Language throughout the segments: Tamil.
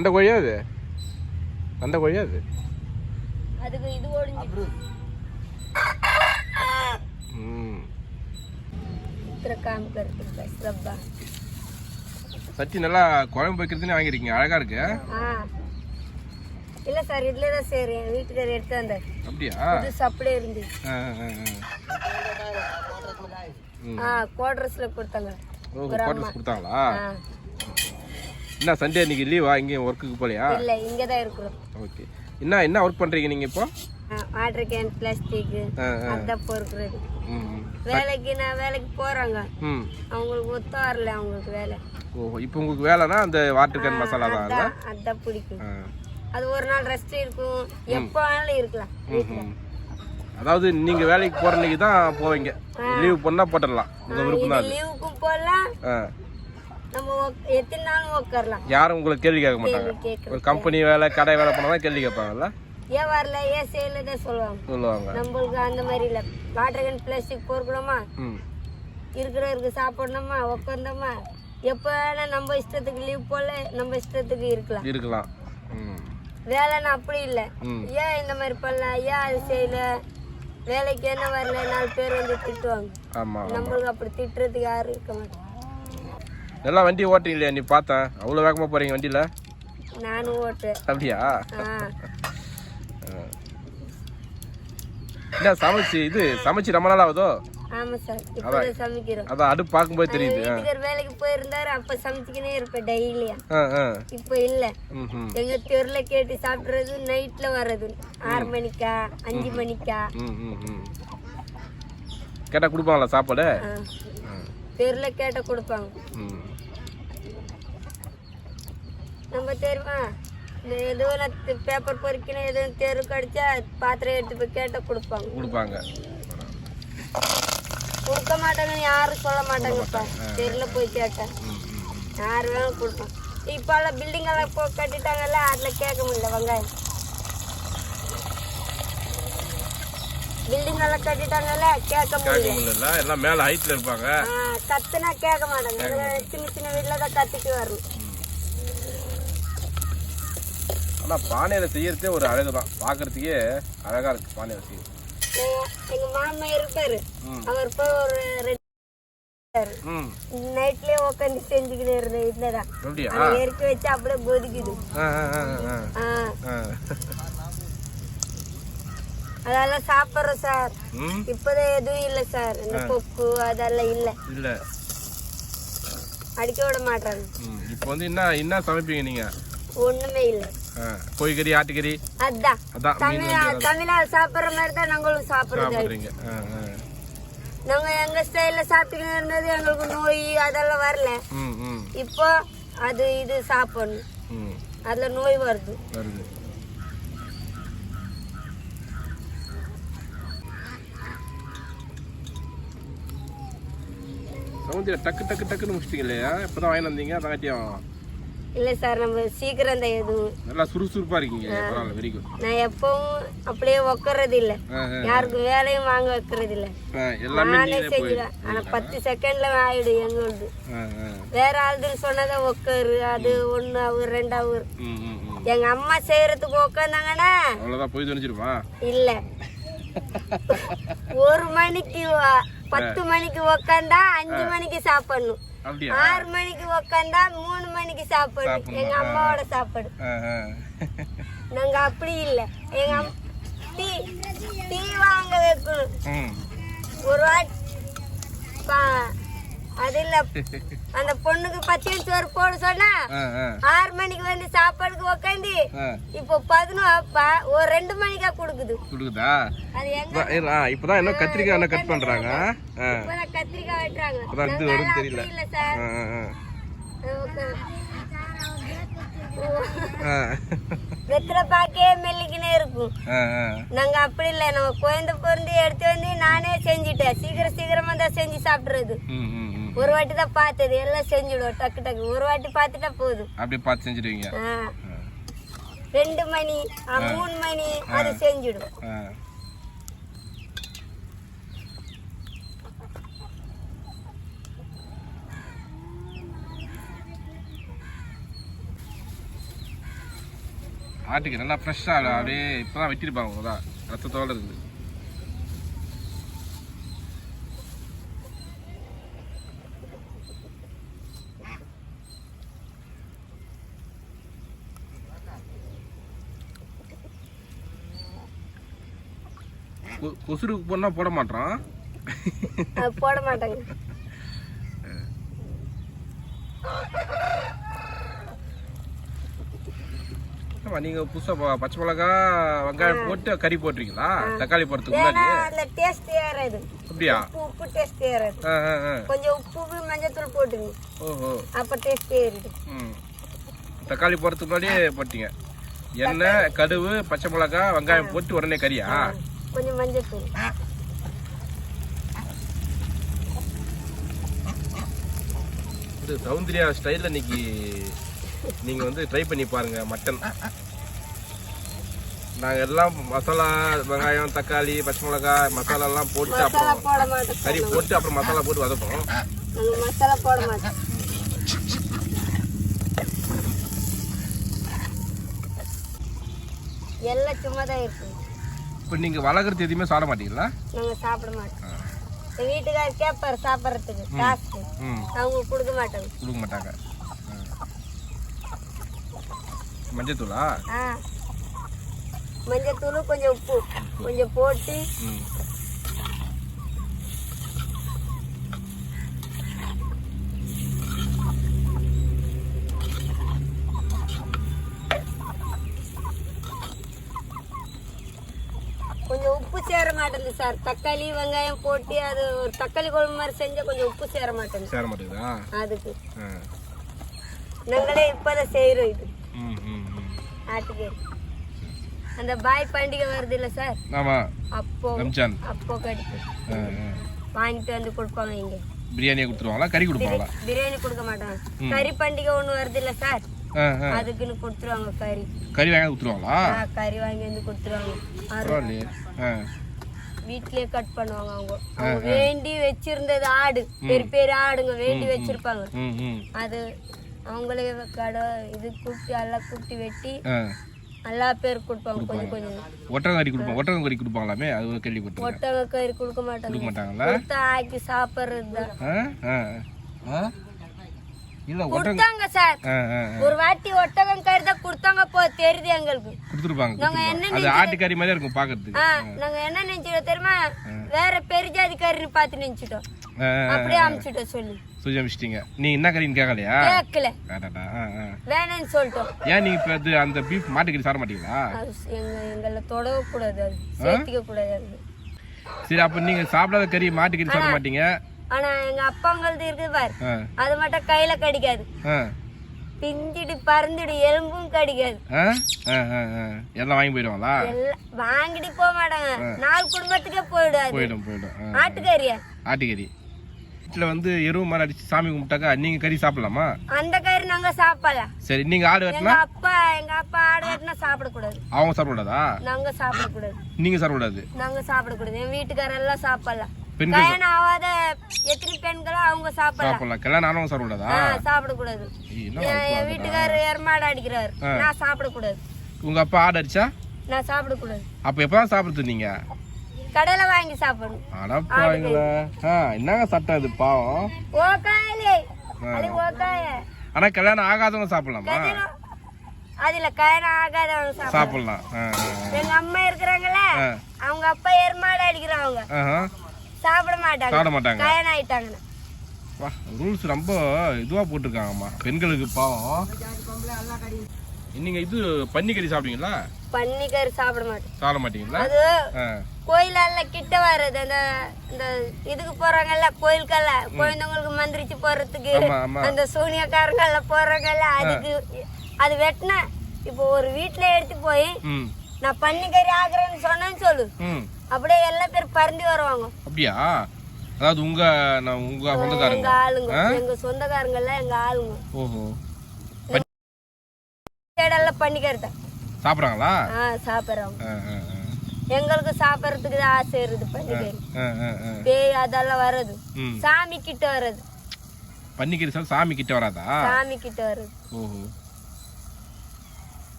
சண்டை கோழியா அது? சண்டை கோழியா அது? அதுக்கு இது ஒடிஞ்சு ம். இத்தனை காம் கருக்கு ரப்பா. நல்லா குழம்பு வைக்கிறதுன்னு வாங்கியிருக்கீங்க. அழகா இருக்கு. இல்ல சார் இதுல தான் சரி. என் வீட்டுக்காரர் எடுத்து வந்தார். அப்படியா? இது சப்ளை இருந்து. ஆ, குவார்டர்ஸ்ல கொடுத்தாங்க. ஓ குவார்டர்ஸ் கொடுத்தாங்களா? என்ன சண்டே இன்னைக்கு லீவா இங்கேயும் ஒர்க்குக்கு போகலையா இல்ல இங்க தான் இருக்கிறோம். ஓகே என்ன என்ன ஒர்க் பண்றீங்க நீங்க இப்போ? Water can plastic. அதான் பொறுக்கிறது. வேலைக்கு நான் வேலைக்கு போறாங்க. ம். அவங்களுக்கு ஒத்து வரல அவங்களுக்கு வேலை. ஓ இப்போ உங்களுக்கு வேலைனா அந்த வாட்டர் கேன் மசாலா தான்? அதான் பிடிக்கும். அது ஒரு நாள் ரெஸ்ட் இருக்கும். எப்போ வேணாலும் இருக்கலாம். அதாவது நீங்க வேலைக்கு போற அன்னைக்கு தான் போவீங்க. லீவ் பண்ணா போட்டுடலாம். உங்க விருப்பம் தான் லீவுக்கும் போகலாம் ஆ. நம்ம எத்தனை நாளும் உட்காரலாம் யாரும் உங்களுக்கு கேள்வி கேட்க மாட்டாங்க. ஒரு கம்பெனி வேலை கடை வேலை பண்ணா தான் கேள்வி கேட்பாங்கல்ல? ஏன் வரல? ஏன் செய்யல தான் சொல்லுவாங்க. சொல்லுவாங்க. நம்மளுக்கு அந்த மாதிரி இல்லை. வாட்டர் கேன் பிளாஸ்டிக் பொறுக்கணுமா? ம். இருக்கிறவருக்கு சாப்பிடணுமா? உட்காந்தோமா எப்போ வேணா நம்ம இஷ்டத்துக்கு லீவ் போல நம்ம இஷ்டத்துக்கு இருக்கலாம். இருக்கலாம். வேலைன்னா அப்படி இல்லை. ஏன் இந்த மாதிரி பண்ணல? ஏன் அது செய்யல? வேலைக்கு என்ன வரல? நாலு பேர் வந்து திட்டுவாங்க. நம்மளுக்கு அப்படி திட்டுறதுக்கு யாரும் இருக்க மாட்டாங்க. எல்லாம் வண்டி ஓட்டுறீங்களே நீ பார்த்தேன் அவ்வளோ வேகமாக போறீங்க வண்டியில்? நானும் ஓட்டுறேன். அப்படியா? இல்லை சமைச்சு இது சமைச்சு ரொம்ப நாள் ஆகுதோ? அதான். அடுப்பு பார்க்கும்போது தெரியுது. வேலைக்கு போயிருந்தாரு அப்ப சமைச்சுக்கினே இருப்பேன் டெய்லியா இப்போ இல்ல. எங்க தெருல கேட்டு சாப்பிடுறது நைட்ல வர்றது. ஆறு மணிக்கா அஞ்சு மணிக்கா. கேட்டால் கொடுப்பாங்களா சாப்பாடு. தெருல கேட்ட கொடுப்பாங்க. நம்ம தெரியுமா இந்த எதுவும் பேப்பர் பொறிக்கணும் எதுவும் தெரு கடிச்சா பாத்திரம் எடுத்து போய் கேட்ட கொடுப்பாங்க. கொடுப்பாங்க. கொடுக்க மாட்டாங்கன்னு யாரும் சொல்ல மாட்டாங்கப்பா தெருல போய் கேட்டா. ம் ம் யாரு வேணும் கொடுப்போம் இப்போல்லாம் பில்டிங் எல்லாம் போ கட்டிட்டாங்கல்ல அதில் கேட்க முடியல வெங்காயம். பில்டிங் எல்லாம் கட்டிட்டாங்கல்ல கேட்க முடியல. எல்லாம் மேலே ஹைட்டில் இருப்பாங்க. கத்துனா கேட்க மாட்டாங்க. சின்ன சின்ன வீட்டில் தான் கத்திட்டு வரணும். ஆனால் பானையில் செய்யறதே ஒரு அழகு தான் பார்க்கறதுக்கே அழகாக இருக்குது பானையில் செய்யுது எங்க- எங்க மாமா இருப்பாரு. அவர் போய் ஒரு நைட்லயே உட்காந்து செஞ்சுக்கிட்டு இருந்த வீட்டில் தான் அப்படியா? அதை இறக்கி வச்சு அப்படியே கொதிக்குது. அதெல்லாம் சாப்பிட்றோம் சார். இப்போதான் எதுவும் இல்லை சார். இந்த கொக்கு அதெல்லாம் இல்லை. இல்லை. அடிக்க விட மாட்டாங்க இப்போ வந்து என்ன என்ன சமைப்பீங்க நீங்கள் ஒண்ணுமே இல்லை. ஆ கோழிக்கறி ஆட்டுக்கறி? அதான். அதான் தமிழ்நாடு சாப்பிடுற மாதிரி தான் நாங்களும் ஆ நாங்க எங்க ஸ்டைல்ல சாப்பிட்டுக்கிட்டு இருந்தது எங்களுக்கு நோய் அதெல்லாம் வரல. இப்போ அது இது சாப்பிடணும். அதுல நோய் வருது. வருது. சவுந்தியா டக்கு டக்கு டக்குன்னு முடிச்சிட்டீங்க இல்லையா? இப்போதான் வாங்கி வந்தீங்க அதாட்டியும் இல்ல சார் நம்ம சீக்கிரம் தான் எதுவும். நல்லா சுறுசுறுப்பா இருக்கீங்க. பரவாயில்ல வெரி குட் நான் எப்பவும் அப்படியே உட்கார்றது இல்ல. யாருக்கும் வேலையும் வாங்க வைக்கிறது இல்ல. எல்லாமே நானே நீங்களே போய் செஞ்சிடுவேன் ஆனா பத்து செகண்ட்ல ஆயிடும் எங்களுது. வேற ஆளுதுன்னு சொன்னதான் உட்காரு அது ஒண்ணு அவர் ம் ம் எங்க அம்மா செய்யறதுக்கு உட்காந்தாங்கன்னா அவ்வளோதான் போய் துணிச்சிருமா இல்ல. ஒரு மணிக்கு பத்து மணிக்கு உக்காந்தா அஞ்சு மணிக்கு சாப்பிடணும். ஆறு மணிக்கு உக்காந்தா மூணு மணிக்கு சாப்பிடணும். எங்க அம்மாவோட சாப்பாடு. நாங்க அப்படி இல்ல. எங்க டீ டீ வாங்க வைக்கணும். ஒரு வாட்டி அது இல்ல. அந்த பொண்ணுக்கு பச்சையும் சோறு போட சொன்னா ஆறு மணிக்கு வந்து சாப்பாடுக்கு உக்காந்து இப்போ பதினொன்று அப்பா ஒரு ரெண்டு மணிக்கா கொடுக்குது. கொடுக்குதா? அது எங்க இப்ப- இரு, ஆ, இப்பதான் இன்னும் கத்திரிக்காய் என்ன கட் பண்றாங்க? கத்திரிக்காய் வெட்டுறாங்க. தெரியல. வெத்தலை பாக்கே மெல்லிக்கினே இருக்கும். நாங்க அப்படி இல்லை. நம்ம குழந்தை பிறந்து எடுத்து வந்து நானே செஞ்சுட்டேன். சீக்கிரம் சீக்கிரமா தான் செஞ்சு சாப்பிடுறது. ஒரு வாட்டி தான் பார்த்தது. எல்லாம் செஞ்சுடுவோம். டக்கு டக்கு. ஒரு வாட்டி பார்த்துட்டா போதும். அப்படியே பார்த்து செஞ்சிடுவீங்க. ரெண்டு மணி மூணு மணி அது செஞ்சுடுவோம். ஆட்டுக்கு நல்லா ஃப்ரெஷ்ஷாக அப்படியே இப்போ தான் வெட்டியிருப்பாங்க அவங்க தான் ரத்தத்தோடு இருக்குது கொ- கொசுருக்கு போனால் போட மாட்டான் போட மாட்டாங்க. ஆமா நீங்கள் புதுசாக பச்சை மிளகா வெங்காயம் போட்டு கறி போட்டிருக்கீங்களா தக்காளி போடுறதுக்கு முன்னாடி? டேஸ்ட் ஏறாது. அப்படியா? உப்பு டேஸ்ட் ஏறாது. கொஞ்சம் உப்பு மஞ்சத்தூள் போட்டுங்க. ஓஹோ. அப்ப டேஸ்ட் ஏறிடும். ம். தக்காளி போடுறதுக்கு முன்னாடியே போட்டீங்க. எண்ணெய் கடுகு பச்சை மிளகா வெங்காயம் போட்டு உடனே கறியா? கொஞ்சம் மஞ்சத்தூள். இது சௌந்தர்யா ஸ்டைலில் இன்னைக்கு நீங்கள் வந்து ட்ரை பண்ணி பாருங்க மட்டன் நாங்கள் எல்லாம் மசாலா வெங்காயம் தக்காளி பச்சை மிளகா மசாலா எல்லாம் போட்டு அப்புறம் கறி போட்டு அப்புறம் மசாலா போட்டு வதப்போம். மசாலா போட மாட்டோம். எல்லாம் சும்மா தான் இப்போ நீங்கள் வளர்க்குறது எதுவுமே சாப்பிட மாட்டீங்களா? நாங்க சாப்பிட மாட்டோம். வீட்டுக்காரர் கேட்பாரு சாப்பிட்றதுக்கு காசு. அவங்க கொடுக்க மாட்டாங்க. கொடுக்க மாட்டாங்க. மஞ்சத்தூளா மஞ்சத்தூள் கொஞ்சம் உப்பு. கொஞ்சம் போட்டு. கொஞ்சம் உப்பு சேர மாட்டேங்குது சார். தக்காளி வெங்காயம் போட்டு அது ஒரு தக்காளி குழம்பு மாதிரி செஞ்சா கொஞ்சம் உப்பு சேர மாட்டேங்குது. சேர மாட்டேங்குதா? அதுக்கு. நாங்களே இப்பதான் செய்யறோம் இது. அந்த பாய் பண்டிகை வருது இல்ல சார்? ஆமாம் அப்போ ரம்ஜான். அப்போ ஆ வாங்கிட்டு வந்து கொடுப்பாங்க இங்க. பிரியாணியை கொடுத்துருவாங்களா? கறி கொடுப்பாங்களா? பிரியாணி கொடுக்க மாட்டாங்க. கறி பண்டிகை ஒண்ணு வருது இல்ல சார் அதுக்குன்னு கொடுத்துருவாங்க கறி. கறி வாங்கி கொடுத்துருவாங்களா? கறி வாங்கி வந்து கொடுத்துருவாங்க. வீட்லயே கட் பண்ணுவாங்க அவங்க. அவங்க வேண்டி வச்சிருந்தது ஆடு. பெரிய பெரிய ஆடுங்க வேண்டி வச்சிருப்பாங்க. அது அவங்களே கடை இது கூப்பிட்டு எல்லாம் கூப்பிட்டு வெட்டி ஆ. எல்லா பேருக்கு கொடுப்பாங்க. கொஞ்சம் கொஞ்சம். ஒட்டகம் கறி கொடுப்பாங்க ஒட்டகம் கறி கொடுப்பாங்களாமே? அது ஒரு கேள்விப்பட்டிருக்கேன். ஒட்டக கறி கொடுக்க மாட்டாங்க. கொடுக்க மாட்டாங்களா? கொடுத்தா ஆக்கி சாப்பிட்றது தான். இல்லை கொடுத்தாங்க சார். ஒரு வாட்டி ஒட்டகம் கறி தான் கொடுத்தாங்க. போ தெரியுது எங்களுக்கு. கொடுத்துருப்பாங்க நாங்க. என்ன அது ஆட்டுக்கறி மாதிரியே இருக்கும் பார்க்கறதுக்கு ஆ நாங்க என்ன நினைச்சிட்டோம் தெரியுமா? வேற பெரிய ஜாதி கறின்னு பார்த்து நினைச்சிட்டோம். அப்படியே அமிச்சிட்டோம் சொல்லி. சுஜா மிச்சிட்டீங்க நீ என்ன கறின்னு கேட்கலையா கேட்கல ஆ வேணாம்னு சொல்லிட்டோம். ஏன் நீங்க இப்போ இது அந்த பீஃப் மாட்டுக்கறி சாப்பிட மாட்டீங்களா? அது எங்க எங்களை தொடவே கூடாது அது. சேர்த்திக்க கூடாது அது. சரி அப்போ நீங்க சாப்பிடாத கறி மாட்டுக்கறி சாப்பிட மாட்டீங்க? ஆனா எங்க அப்பாங்களது இருக்குது பாரு. அது மட்டும் கையில கடிக்காது. பிஞ்சிடு பறந்துடு எலும்பும் கடிக்காது. எல்லாம் வாங்கி போயிடுவாங்களா? வாங்கிட்டு போக மாட்டாங்க. நாலு குடும்பத்துக்கே போயிடாது. போயிடும் போயிடும். ஆட்டுக்கறியா? ஆட்டுக்கறி. வீட்டில் வந்து எருவு மாதிரி அடிச்சு சாமி கும்பிட்டாக்கா நீங்க கறி சாப்பிடலாமா? அந்த கறி நாங்க சாப்பிடலாம் சரி நீங்க ஆடு வெட்டினா? அப்பா எங்க அப்பா ஆடு வெட்டினா சாப்பிடக்கூடாது. அவங்க சாப்பிடக்கூடாதா? நாங்க சாப்பிடக்கூடாது. நீங்க சாப்பிடக்கூடாது. நாங்க சாப்பிடக்கூடாது. என் வீட்டுக்காரெல்லாம் சாப்பிடலாம் பெண்கள் கல்யாணம் ஆகாத எத்தனை பெண்களோ அவங்க சாப்பிடலாம் சாப்பிடலாம் கல்யாணம் ஆனவங்க சாப்பிடக்கூடாது? ஏய், என்ன என் என் வீட்டுக்காரர் எருமாடு அடிக்கிறாரு? நான் சாப்பிடக்கூடாது. உங்க அப்பா ஆடு அடிச்சா? நான் சாப்பிடக்கூடாது. அப்ப எப்பதான் சாப்பிடுறது நீங்க கடையில வாங்கி சாப்பிடணும். அடப்பாங்களா என்னங்க சட்டம் இது பாவம்? ஓக்காயிலே அது ஓக்காய ஆனா கல்யாணம் ஆகாதவங்க சாப்பிடலாமா? அதுல கல்யாணம் ஆகாதவங்க சாப்பிடலாம். எங்க அம்மா இருக்கிறாங்களே ஆ. அவங்க அப்பா எருமாடு அடிக்கிறவங்க. சாப்பிட மாட்டாங்க. சாப்பிட மாட்டாங்க. கல்யாணம் ஆயிட்டாங்கன்னு. வா ரூல்ஸ் ரொம்ப இதுவா போட்டிருக்காங்கம்மா. பெண்களுக்கு பாவம். நீங்க இது பன்னிக்கறி சாப்பிடுவீங்களா? பன்னிக்கறி சாப்பிட மாட்டேன். சாப்பிட மாட்டீங்களா? அது ஆ. கோயிலெல்லாம் கிட்ட வர்றது அந்த இந்த இதுக்கு போறாங்கல்ல கோயிலுக்கெல்லாம் குழந்தைங்களுக்கு மந்திரிச்சு போறதுக்கு அந்த சூனியக்காரங்க எல்லாம் போறாங்கல்ல அதுக்கு அது வெட்டின இப்போ ஒரு வீட்டுல எடுத்து போய் நான் பன்னிக்கறி ஆகுறேன்னு சொன்னேன்னு சொல்லு. அப்படியே எல்லா பேர் பறந்து வருவாங்க. அப்படியா? அதாவது உங்க நான் உங்க சொந்தக்காரங்க. ஆளுங்க. எங்க சொந்தக்காரங்க எல்லாம் எங்க ஆளுங்க. ஓஹோ. பன்னிக்கறி தான் சாப்பிட்றாங்களா? ஆ ஆ. எங்களுக்கு சாப்பிட்றதுக்கு தான் ஆசை இருக்குது ஆ பேய் அதெல்லாம் வர்றது சாமி கிட்ட வர்றது பன்னிக்கறி சாப்பிட்டு சாமி கிட்ட வராதா? சாமி கிட்ட வர்றது ஓஹோ.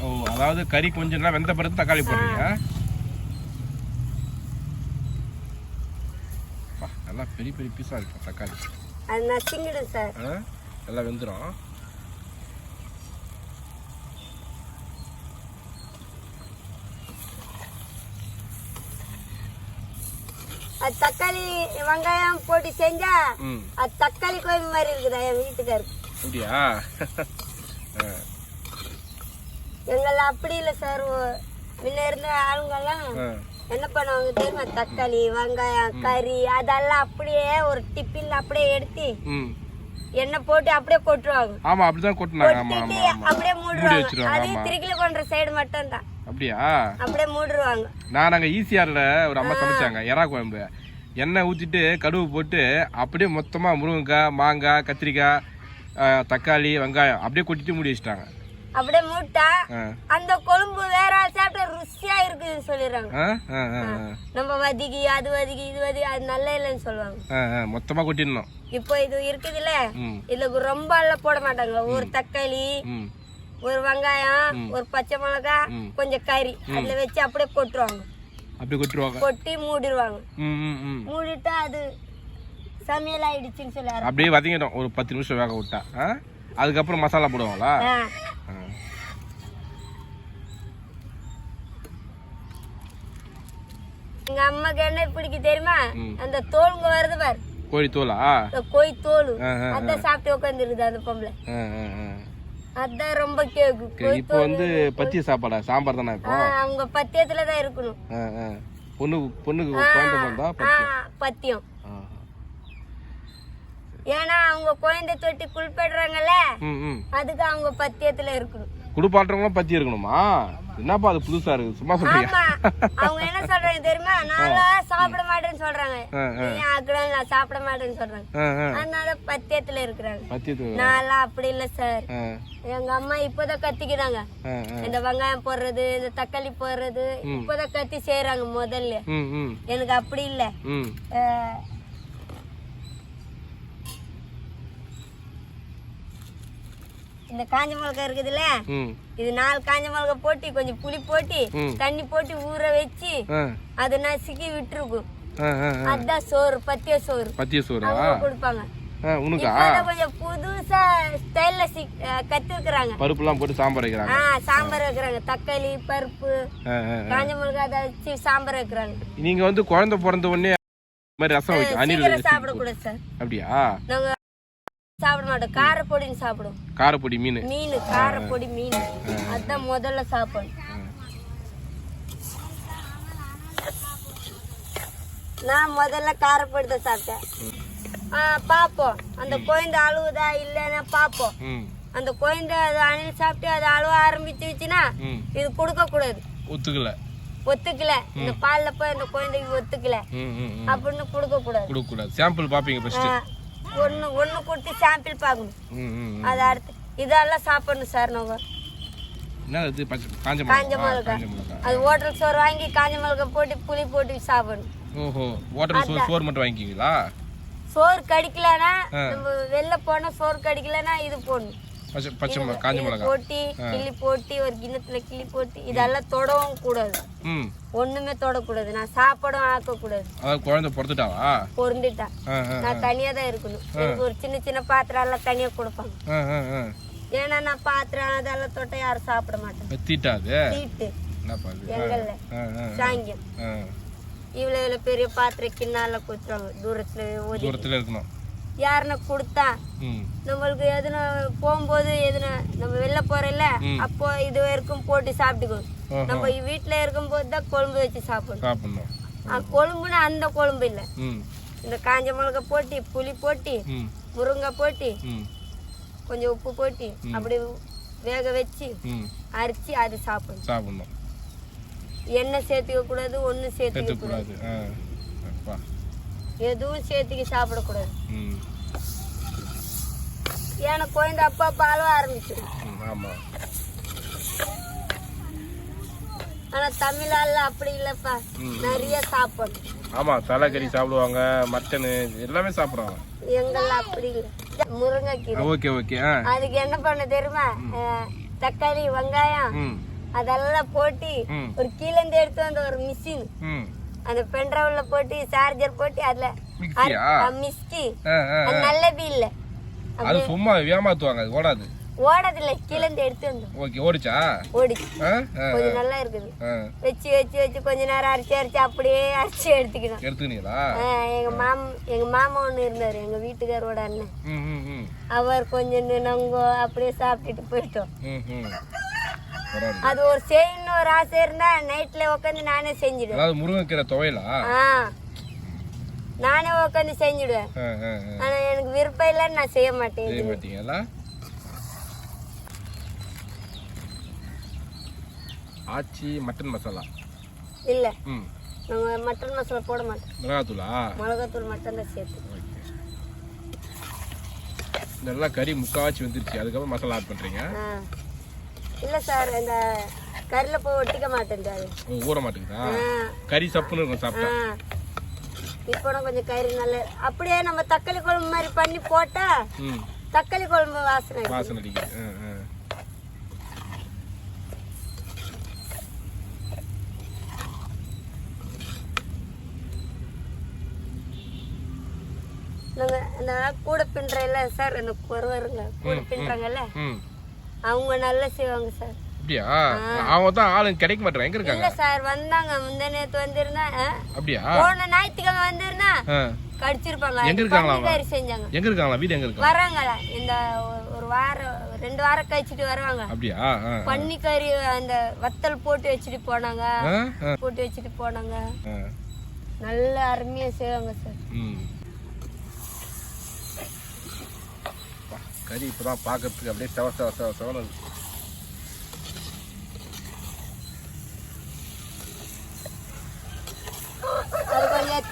ஓ அதாவது கறி கொஞ்சம் நேரம் வெந்த பிறகு தக்காளி போடுறீங்க நல்லா பெரிய பெரிய பீஸா இருக்கும் தக்காளி. அது நசுங்கிடும் சார்? நல்லா வெந்துடும் அது தக்காளி வெங்காயம் போட்டு செஞ்சா அது தக்காளி கோயில் மாதிரி இருக்குதா என் வீட்டுக்காருக்கு அப்படியா. எங்களை அப்படி இல்லை சார் முன்ன இருந்த ஆளுங்கெல்லாம். என்ன பண்ணுவாங்க தெரியுமா? தக்காளி வெங்காயம் கறி அதெல்லாம் அப்படியே ஒரு டிப்பில் அப்படியே எடுத்து எண்ணெய் போட்டு அப்படியே கொட்டுருவாங்க ஆமா அப்படிதான் கொட்டினாங்க. ஆமா ஆமா அப்படியே மூடி மூடுவாங்க. ஆமா. திருக்கில கொண்ட சைடு மட்டும் தான் அப்படியா? அப்படியே மூடுருவாங்க நான் நாங்கள் ஈசிஆரில் ஒரு அம்மா சமைச்சாங்க. எறா குழம்பு. எண்ணெய் ஊற்றிட்டு கடுகு போட்டு அப்படியே மொத்தமாக முருங்கைக்காய் மாங்காய் கத்திரிக்காய் தக்காளி வெங்காயம் அப்படியே கொட்டிட்டு மூடி வச்சிட்டாங்க. அப்படியே மூட்டா. அந்த கொழும்பு வேற சாப்பிட்டா ருசியா இருக்குதுன்னு சொல்லிடுறாங்க. நம்ம வதக்கி அது வதக்கி இது வதக்கி அது நல்லா இல்லைன்னு சொல்லுவாங்க. மொத்தமாக கொட்டிடணும். இப்போ இது இருக்குதுல்ல? ம். இதுல ரொம்ப எல்லாம் போட மாட்டாங்க. ஒரு தக்காளி ஒரு வெங்காயம் ஒரு பச்சை மிளகாய் ம். கொஞ்சம் கறி. அதுல வச்சு அப்படியே கொட்டுருவாங்க. அப்படியே கொட்டிடுவாங்க கொட்டி மூடிடுவாங்க. மூடிட்டா அது சமையல் ஆயிடுச்சுன்னு சொல்லி. அப்படியே வதங்கிடும். ஒரு பத்து நிமிஷம் வேக விட்டா. அதுக்கப்புறம் மசாலா போடுவாங்களா? எங்க அம்மாக்கு என்ன பிடிக்கும் தெரியுமா. அந்த தோலுங்க வருது பாரு. கோழி தோலா? கோய் தோல். அதான் சாப்பிட்டு உட்காந்துருக்குது அந்த பொம்பளை. அதான் ரொம்ப கேக்கும் சரி, இப்போ வந்து பத்திய சாப்பாடா? சாம்பார் தானே இப்போ? அவங்க பத்தியத்துல தான் இருக்கணும். பொண்ணு பொண்ணுக்கு குழந்தை பிறந்தா பத்தியம். ஏன்னா அவங்க குழந்தை தொட்டி குளிப்படுறாங்கல்ல? அதுக்கு அவங்க பத்தியத்துல இருக்கணும். குடுப்பாட்டுறவங்களும் பத்தி இருக்கணுமா? என்னப்பா அது புதுசா இருக்கு சும்மா சொல்றீங்க அவங்க என்ன சொல்றாங்க தெரியுமா? நான்லாம் சாப்பிட மாட்டேன்னு சொல்றாங்க. ஆக்கலாம் நான் சாப்பிட மாட்டேன்னு சொல்றாங்க. அதனால பத்தியத்துல இருக்கிறாங்க. நான்லாம் அப்படி இல்ல சார் எங்க அம்மா இப்பதான் கத்திக்கிறாங்க. இந்த வெங்காயம் போடுறது இந்த தக்காளி போடுறது இப்பதான் கத்தி செய்யறாங்க முதல்ல. எனக்கு அப்படி இல்ல ம் அஹ், இந்த காஞ்ச மிளகா இருக்குதுல்ல? இது நாலு காஞ்ச மிளகா போட்டு கொஞ்சம் புளி போட்டு. தண்ணி போட்டு ஊற வச்சு அதை நசுக்கி விட்டுருக்கும். அதான் சோறு பத்திய சோறு. பத்திய சோறா? கொடுப்பாங்க. கொஞ்சம் புதுசா ஸ்டைல்ல கத்துக்கிறாங்க போட்டு சாம்பார் வைக்கிறாங்க. சாம்பார் வைக்கிறாங்க. தக்காளி பருப்பு. காஞ்ச மிளகா அதை வச்சு சாம்பார் வைக்கிறாங்க. நீங்க வந்து குழந்தை பிறந்த உடனே மாதிரி ரசம் வைக்க சார். அப்படியா? நாங்க சாப்பிட மாட்டோம் காரப்பொடின்னு சாப்பிடுவோம் காரப்பொடி மீன். மீன் காரப்பொடி மீன். அதான் முதல்ல சாப்பிடணும். நான் முதல்ல காரப்பொடி தான் சாப்பிட்டேன் பார்ப்போம். அந்த குழந்தை அழுவுதா இல்லைன்னா பார்ப்போம். அந்த குழந்தை அது அணில் சாப்பிட்டு அது அழுவ ஆரம்பிச்சிருச்சுன்னா ம். இது கொடுக்க கூடாது ஒத்துக்கல. ஒத்துக்கல. இந்த பால்ல போய் அந்த குழந்தைக்கு ஒத்துக்கல. அப்படின்னு கொடுக்க கூடாது கொடுக்கக்கூடாது. சாம்பிள் பார்ப்பீங்க ஒண்ணு ஒண்ணு கொடுத்து சாம்பிள் பார்க்கணும். ம் ம் ம். அது அடுத்து இதெல்லாம் சாப்பிடணும் சார் நம்ம. காஞ்ச மிளகா? அது ஹோட்டல் சோறு வாங்கி காஞ்ச மிளகா போட்டு புளி போட்டு சாப்பிடணும். ஓஹோ சோறு சோறு மட்டும் வாங்கிக்கிங்களா சோறு கடிக்கலனா நம்ம வெளில போனா சோறு கடிக்கலனா இது போடணும். பச்சை பச்சை காஞ்ச போட்டி கிள்ளி போட்டி ஒரு கிண்ணத்துல கிள்ளி போட்டு இதெல்லாம் தொடவும் கூடாது. ம். ஒண்ணுமே தொடக்கூடாது. நான் சாப்பாடும் ஆக்கக்கூடாது. அதாவது குழந்தை பிறந்துட்டாவா? பொருந்துட்டா நான் தனியா தான் இருக்கணும். எனக்கு ஒரு சின்ன சின்ன பாத்திரம் எல்லாம் தனியா கொடுப்பாங்க. ஏன்னா நான் பாத்திரம் அதெல்லாம் தொட்ட யாரும் சாப்பிட மாட்டேன் பத்திட்டா அது தீட்டு. எங்கல்ல சாங்கியம் இவ்வளவு இவ்வளவு பெரிய பாத்திரம் கிண்ணால குத்துறாங்க. தூரத்துல தூரத்தில் இருக்கணும். யாருன்னா கொடுத்தா நம்மளுக்கு எதுனா போகும்போது எதுனா நம்ம வெளில போறோம்ல அப்போ இது வரைக்கும் போட்டு சாப்பிட்டுக்கணும். ஓஹோ. நம்ம வீட்டுல இருக்கும்போது தான் குழம்பு வச்சு சாப்பிடணும். கொழும்புனா அந்த குழம்பு இல்லை. இந்த காஞ்ச மிளகா போட்டு புளி போட்டு முருங்கை போட்டு கொஞ்சம் உப்பு போட்டு அப்படி வேக வச்சு அரிச்சு அது சாப்பிடணும். சாப்பிடணும். எண்ணெய் சேர்த்துக்க கூடாது ஒன்றும் சேர்த்துக்க கூடாது. எதுவும் சேர்த்துக்க சாப்பிடக்கூடாது. ஏன்னா குழந்தை அப்பா பாலும் ஆரம்பிச்சிடும் ஆமாம் ஆனா தமிழால அப்படி இல்லப்பா. நிறைய சாப்பிடணும். ஆமாம் தலைக்கறி சாப்பிடுவாங்க மட்டனு எல்லாமே சாப்பிட்றாங்க எங்கெல்லாம் அப்படி இல்லை. முருங்கைக்கீரை. ஓகே ஓகே அதுக்கு என்ன பண்ண தெரியுமா? தக்காளி வெங்காயம் அதெல்லாம் போட்டு. ஒரு கீழே இருந்து எடுத்து வந்த ஒரு மிஷின். அந்த பென்ட்ரைவ்ல போட்டு சார்ஜர் போட்டு அதுல அது நல்லது இல்ல. அது சும்மா ஏமாத்துவாங்க அது ஓடாது. ஓடதில்ல கீழே இருந்து எடுத்து வந்தோம் ஓகே ஓடிச்சா? ஓடிச்சு. கொஞ்சம் நல்லா இருக்குது. வச்சு வச்சு வச்சு கொஞ்ச நேரம் அரைச்சி அரைச்சி அப்படியே அரைச்சி எடுத்துக்கணும். எடுத்துக்கினீங்களா ஆஹ் எங்க மாம் எங்க மாமா ஒண்ணு இருந்தாரு எங்க வீட்டுக்காரோட அண்ணன். அவர் கொஞ்சம் நாங்க அப்படியே சாப்பிட்டுட்டு போயிட்டோம். அது ஒரு செய்யணும்னு ஒரு ஆசை இருந்தா நைட்ல உட்காந்து நானே செஞ்சிடுவேன். அதாவது முருங்கைக்கீரை துவையலா? நானே உட்காந்து செஞ்சிடுவேன். ஆனா எனக்கு விருப்பம் இல்லைன்னு நான் செய்ய மாட்டேன் செய்ய மாட்டீங்களா? ஆச்சி மட்டன் மசாலா? இல்ல. நாங்க மட்டன் மசாலா போட மாட்டோம். மிளகாத்தூளா? மிளகாத்தூள் மட்டும் தான் சேர்த்து நல்லா கறி முக்காவாச்சி வந்துருச்சு. அதுக்கப்புறம் மசாலா ஆட் பண்ணுறீங்க ஆ. இல்ல சார் இந்த கறில போய் ஒட்டிக்க மாட்டேன் அது ஊற மாட்டேங்குதா. கறி சப்புன்னு இருக்கும் சாப்பிட்டா. இப்போ கொஞ்சம் கறி நல்ல அப்படியே நம்ம தக்காளி குழம்பு மாதிரி பண்ணி போட்டா தக்காளி குழம்பு வாசனை வாசனை அடிக்குது. ஆ ஆ. நாங்க இந்த கூட பின்றல சார் அந்த வருவாருங்க கூட பின்றாங்கல்ல ம். அவங்க நல்லா செய்வாங்க சார். அப்படியா? அவங்க தான் ஆளுங்க கிடைக்க மாட்டேறாங்க எங்க இருக்காங்க? இல்ல சார் வந்தாங்க. முந்த நேத்து வந்திருந்தா? அப்படியா? போன ஞாயிற்றுக்கிழமை வந்திருந்தா கடிச்சிருப்பாங்க எங்க இருக்காங்களா? கறி செஞ்சாங்க. எங்க இருக்காங்களா? வீடு எங்க இருக்கா? வராங்களா இந்த ஒரு- வாரம் ரெண்டு வாரம் கழிச்சிட்டு வருவாங்க. அப்படியா? ஆ பன்னிக்கறி அந்த வத்தல் போட்டு வச்சுட்டு போனாங்க. போட்டு வச்சுட்டு போனாங்க. நல்ல அருமையா செய்வாங்க சார். கறி இப்பதான் பார்க்கறதுக்கு அப்படியே செவ செவ செவ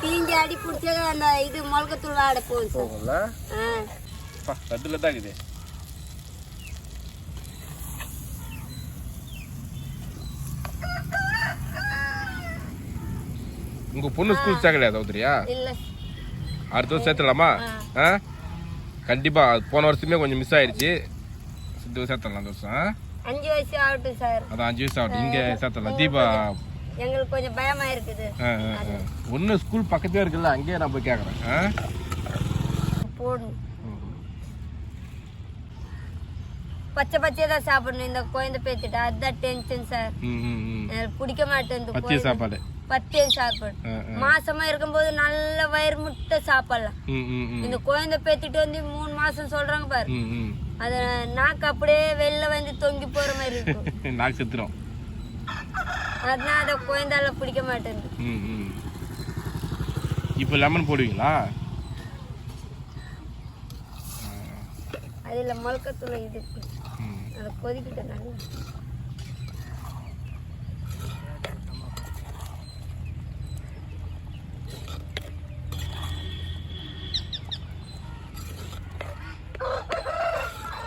தீஞ்சி அடி பிடிச்சது அந்த இது மிளகத்தூள் வாட போகுது போகும்ல? தான் இருக்குது. உங்க பொண்ணு ஸ்கூல் சேர்க்கலையா சௌதரியா அடுத்த வருஷம் சேர்த்துடலாமா? ஆ? கண்டிப்பா அது போன வருஷமே கொஞ்சம் மிஸ் ஆயிடுச்சு இந்த வருஷம் சேர்த்துடலாம் அந்த வருஷம்? அஞ்சு வயசு ஆகட்டும் சார் அதான் அஞ்சு வயசு ஆகட்டும். இங்க சேர்த்துடலாம். தீபா. எங்களுக்கு கொஞ்சம் பயமா இருக்குது. ஒண்ணு ஸ்கூல் பக்கத்துல இருக்குல்ல அங்கேயே நான் போய் கேட்குறேன் ஆ? போடணும். ம். பச்சை பச்சையா தான் சாப்பிடணும். இந்த குழந்தை பேத்துட்டா அதுதான் டென்ஷன் சார் பிடிக்க மாட்டேன் சாப்பாடு. பத்தியம் சாப்பாடு. ஆ ஆ. மாசமா இருக்கும்போது நல்ல வயிறு முட்டை சாப்பிடலாம். இந்த குழந்தை பேத்துட்டு வந்து மூணு மாசம் சொல்றாங்க பாரு. அத நாக்கு அப்படியே வெளில வந்து தொங்கி போற மாதிரி இருக்கும். நாக்கு செத்துரும். அதனால அத குழந்தால பிடிக்க மாட்டேங்குது. இப்போ லெமன் போடுவீங்களா? அதுல மிளகத்தூள் இது அதை கொதிக்கிட்ட நல்லா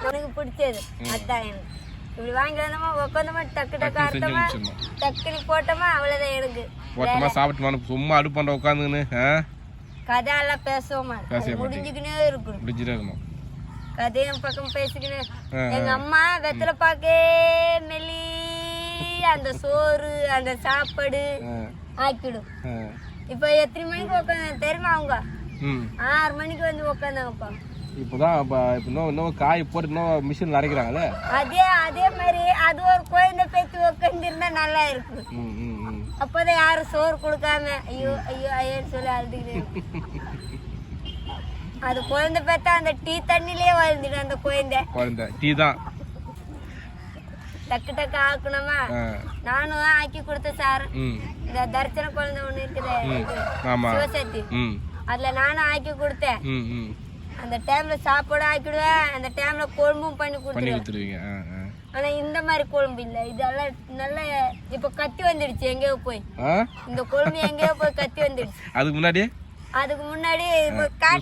எனக்கு பிடிச்சது. அதான் எனக்கு. இப்படி வாங்கி வந்தோமா உட்காந்தோமா டக்கு டக்கு முடிச்சிடணும். டக்குனு போட்டோமா அவ்வளவுதான் எனக்கு. ஓட்டமா சாப்பிட்டு சும்மா அடுப்பாண்ட உட்காந்துன்னு கதையெல்லாம் பேசுவோமா. முடிஞ்சுக்கினே இருக்கணும் முடிஞ்சிட்டே இருக்கணும். கதையும் பக்கம் பேசிக்கினே. எங்க அம்மா வெத்தலை பாக்கே மெல்லி அந்த சோறு அந்த சாப்பாடு ஆக்கிடும். இப்போ எத்தனை மணிக்கு உட்காந்து தெரியுமா அவங்க? ஆறு மணிக்கு வந்து உட்காந்தாங்கப்பா இப்போதான் இப்போ இன்னும் இன்னும் காய் போட்டு இன்னும் மிஷினில் அரைக்கிறாங்களே அதே அதே மாதிரி அது ஒரு குழந்தை பேச்சு உட்காந்துருந்தா நல்லா இருக்கும். அப்போதான் யாரும் சோறு கொடுக்காம ஐயோ ஐயோ ஐயோன்னு சொல்லி அழுதுகிட்டு அது குழந்தை பார்த்தா அந்த டீ தண்ணிலேயே வாழ்ந்துடும் அந்த குழந்தை. குழந்தை டீ தான். டக்கு டக்கு ஆக்கணுமா? நானும் ஆக்கி கொடுத்த சார் இந்த தரிசன குழந்தை ஒண்ணு இருக்குது. சிவசக்தி. அதுல நானும் ஆக்கி கொடுத்தேன். அந்த டைம்ல சாப்பாடு ஆக்கிடுவேன். அந்த டைம்ல குழம்பும் பண்ணி கொடுத்துருவீங்க. ஆனா இந்த மாதிரி குழம்பு இல்ல. இதெல்லாம் நல்ல இப்ப கத்தி வந்துடுச்சு. எங்கேயோ போய். இந்த குழம்பு எங்கேயோ போய் கத்தி வந்துடுச்சு. அதுக்கு முன்னாடி? அதுக்கு முன்னாடி.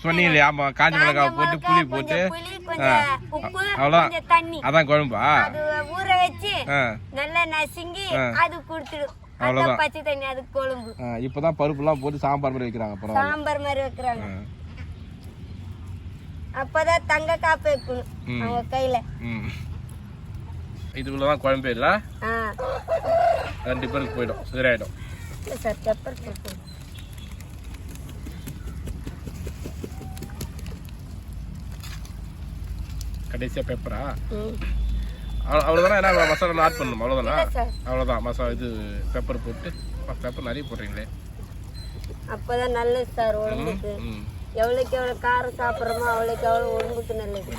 சொன்னீங்களே காஞ்ச மிளகாய் போட்டு புளி போட்டு. உப்பு கொஞ்சம் தண்ணி. அதான் குழம்பா? அது ஊற வச்சு நல்லா நசுங்கி அது குடுத்துடும் அவ்வளவுதான். பச்சை தண்ணி அது குழம்பு. இப்போதான் பருப்புலாம் போட்டு சாம்பார் மாதிரி வைக்கிறாங்க சாம்பார் மாதிரி வைக்கிறாங்க. அப்பதான் தங்க காப்பு வைக்கணும். அவங்க கையில. ம். இதுக்குள்ள தான் குழம்பே இல்லை ரெண்டு பேருக்கு போயிடும் சரியாயிடும் சார் பெப்பர் போட்டு கடைசியாக பெப்பரா அவ்வளோதானே என்ன மசாலா ஆட் பண்ணணும்? அவ்வளோதானா அவ்வளோதான் மசாலா இது பெப்பர் போட்டு பெப்பர் நிறைய போடுறீங்களே. அப்பதான் நல்லது சார் உடம்புக்கு. எவ்வளோக்கு எவ்வளோ காரம் சாப்பிட்றோமோ அவ்வளோக்கு எவ்வளோ உடம்புக்கு நல்லது.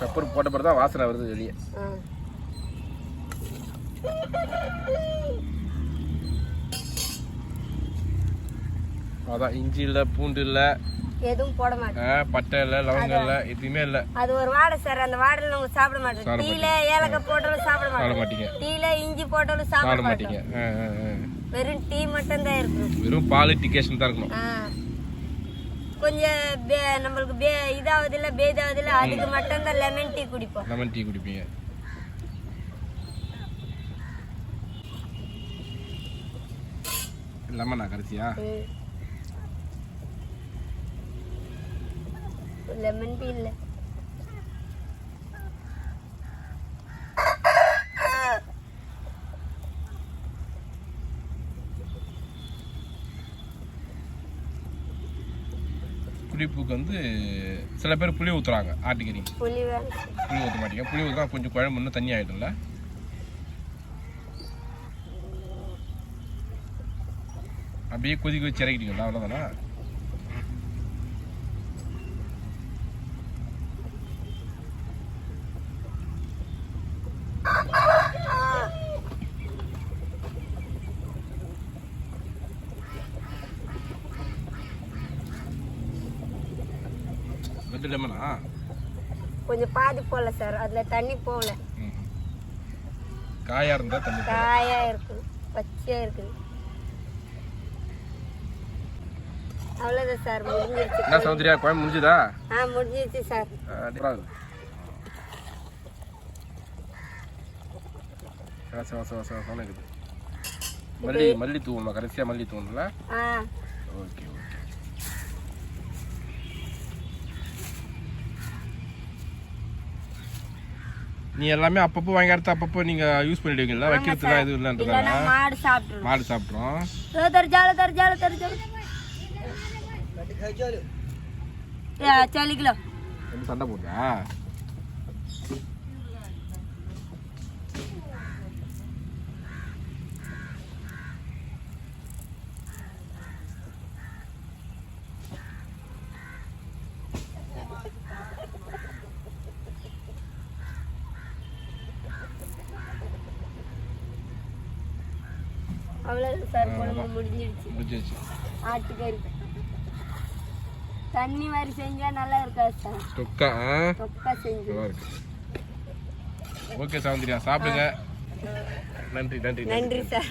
பெப்பர் போட்ட பிறகு தான் வாசனை வருது வெளியே. அதான் இஞ்சி இல்லை பூண்டு இல்லை. எதுவும் போட மாட்டேன். பட்டை இல்லை லவங்கம் இல்லை எதுவுமே இல்லை. அது ஒரு வாடை சார் அந்த வாடையில் நம்ம சாப்பிட மாட்டோம். டீல ஏலக்காய் போட்டாலும் சாப்பிட மாட்டோம். மாட்டீங்க. டீல இஞ்சி போட்டாலும் சாப்பிட மாட்டீங்க. வெறும் டீ மட்டும் தான் இருக்கும் வெறும் பால் டிகேஷன் தான் இருக்கணும். கொஞ்சம் நம்மளுக்கு பே இதாவது இல்லை பேதாவது இல்லை அதுக்கு மட்டும் தான் லெமன் டீ குடிப்போம். லெமன் டீ குடிப்பீங்க. லெமனா கடைசியா லெமன் டீ இல்லை புளிப்புக்கு வந்து சில பேர் புளி ஊற்றுறாங்க ஆட்டுக்கறி. புளி புளி ஊற்ற மாட்டீங்க. புளி ஊற்றினா கொஞ்சம் குழம்பு இன்னும் தண்ணி ஆகிடும்ல அப்படியே கொதிக்க வச்சு இறக்கிட்டீங்களா அவ்வளோதானா ரெண்டு லெமனா கொஞ்சம் பாதி போடல சார் அதில் தண்ணி போகல ம். காயா இருந்தால் தண்ணி போடணும். காயா இருக்குது பச்சையாக இருக்குது அவ்வளோதான் சார் முடிஞ்சிருச்சு என்ன சௌந்தர்யா குழம்பு முடிஞ்சுதா ஆ முடிஞ்சிருச்சு சார் வாசம் வாசம் வாசம் வாசம் இருக்குது மல்லி மல்லி தூவணுமா கடைசியாக மல்லி தூவணும்ல ஓகே ஓகே நீ எல்லாமே அப்பப்போ வாங்கி எடுத்து அப்பப்போ நீங்க யூஸ் பண்ணிடுவீங்கல்ல? வைக்கிறதுலாம் எதுவும் இல்லைன்றதால இல்லைன்னா மாடு சாப்பிட்ருவோம் மாடு சாப்பிட்றோம் தர்ஜால தர்ஜால தர்ஜால சளிக்கிலோ ரெண்டு சண்டை போடுறா? அவ்வளோதான் சார் குழம்பு முடிஞ்சிருச்சு. முடிஞ்சிச்சு ஆட்டுக்கறி. தண்ணி மாதிரி செஞ்சா நல்லா இருக்காது சார். தொக்கா? தொக்கா செஞ்சு. ஓகே சௌந்தர்யா சாப்பிடுங்க. நன்றி நன்றி. நன்றி சார்.